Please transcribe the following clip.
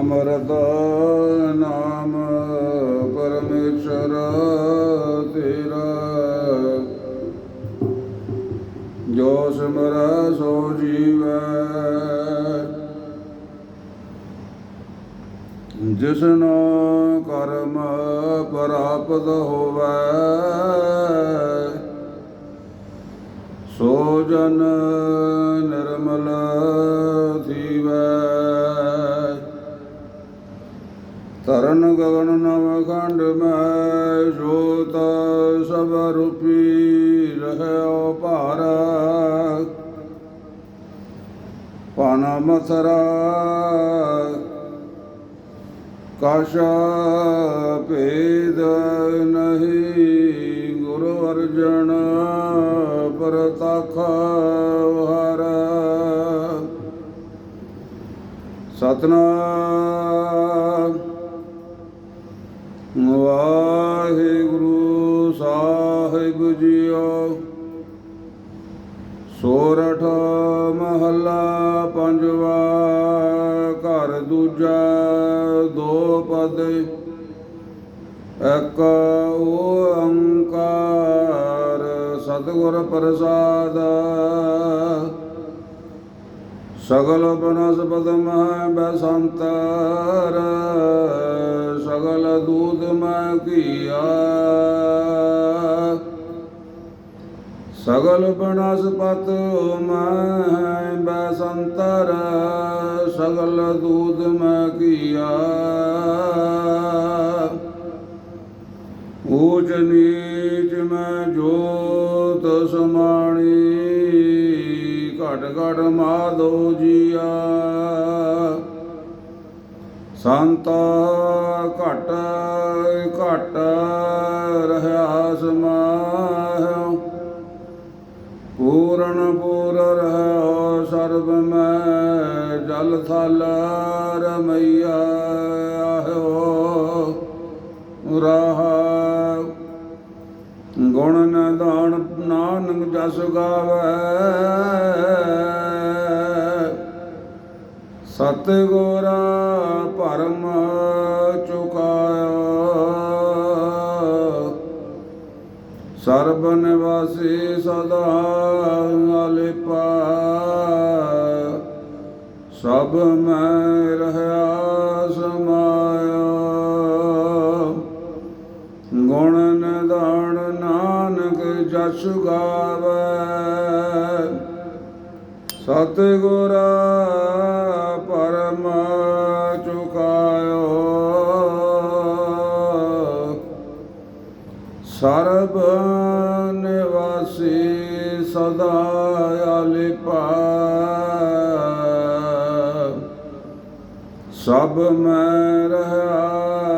ਅਮਰਤ ਨਾਮ ਪਰਮੇਸ਼ਰ ਤੇਰਾ। ਜੋ ਸਿਮਰੈ ਸੋ ਜੀਵੈ। ਜਿਸਨੋ ਕਰਮ ਪ੍ਰਾਪਤ ਹੋਵੈ ਸੋ ਜਨ ਤਰਨ ਗਗਨ ਨਵ ਖੰਡ ਮੈਂ ਜੋਤ ਸਭ ਰੂਪੀ ਰਹਿਓ ਭਾਰ ਪਨ ਮਥਰਾ ਕਾਸ਼ ਭੇਦ ਨਹੀਂ ਗੁਰੂ ਅਰਜਨ ਪਰਤਖ ਹਰ ਸਤਨਾਮ ਵਾਹਿਗੁਰੂ ਸਾਹਿਬ ਜੀਓ। ਸੋਰਠ ਮਹੱਲਾ ਪੰਜਵਾ ਘਰ ਦੂਜਾ ਦੋ ਪਦ ਇੱਕ ਓੰਕਾਰ ਸਤਿਗੁਰ ਪ੍ਰਸਾਦ। ਸਗਲ ਬਨਸਪਤ ਮਹਿ ਬਸੰਤਰ, ਸਗਲ ਦੂਤ ਮੈਂ ਕੀਆ। ਸਗਲ ਬਨਸਪਤ ਮੈਂ ਬਸੰਤਰ, ਸਗਲ ਦੂਤ ਮੈਂ ਕੀਆ। ਊਚ ਘਟ ਮਾਧੋ ਜੀਆ। ਸੰਤ ਘਟ ਘਟ ਰਹਾ ਸਮਾਹਿ ਪੂਰਨ ਪੂਰ ਰਹਿ ਸਰਬ ਮੈਂ, ਜਲ ਥਲ ਰਮਈਆ ਗੁਣ ਨਿਧਾਨ ਨਾਨਕ ਜਸ ਗਾਵੇ। ਸਤ ਗੋਰਾ ਭਰਮ ਚੁਕਾਇਆ। ਸਰਬ ਨਿਵਾਸੀ ਸਦਾ ਅਲਿਪਾ। ਸਭ ਮੈਂ ਰਹਾ ਸਮਾ ਗੁਣ ਨਿਧਾਨ ਨਾਨਕ ਜਸ ਗਾਵੇ। ਸਤ ਪਰਮ ਚੁਕਾਇਓ। ਸਰਬ ਨਿਵਾਸੀ ਸਦਾ ਅਲਿਪਾ। ਸਭ ਮੈਂ ਰਹਾ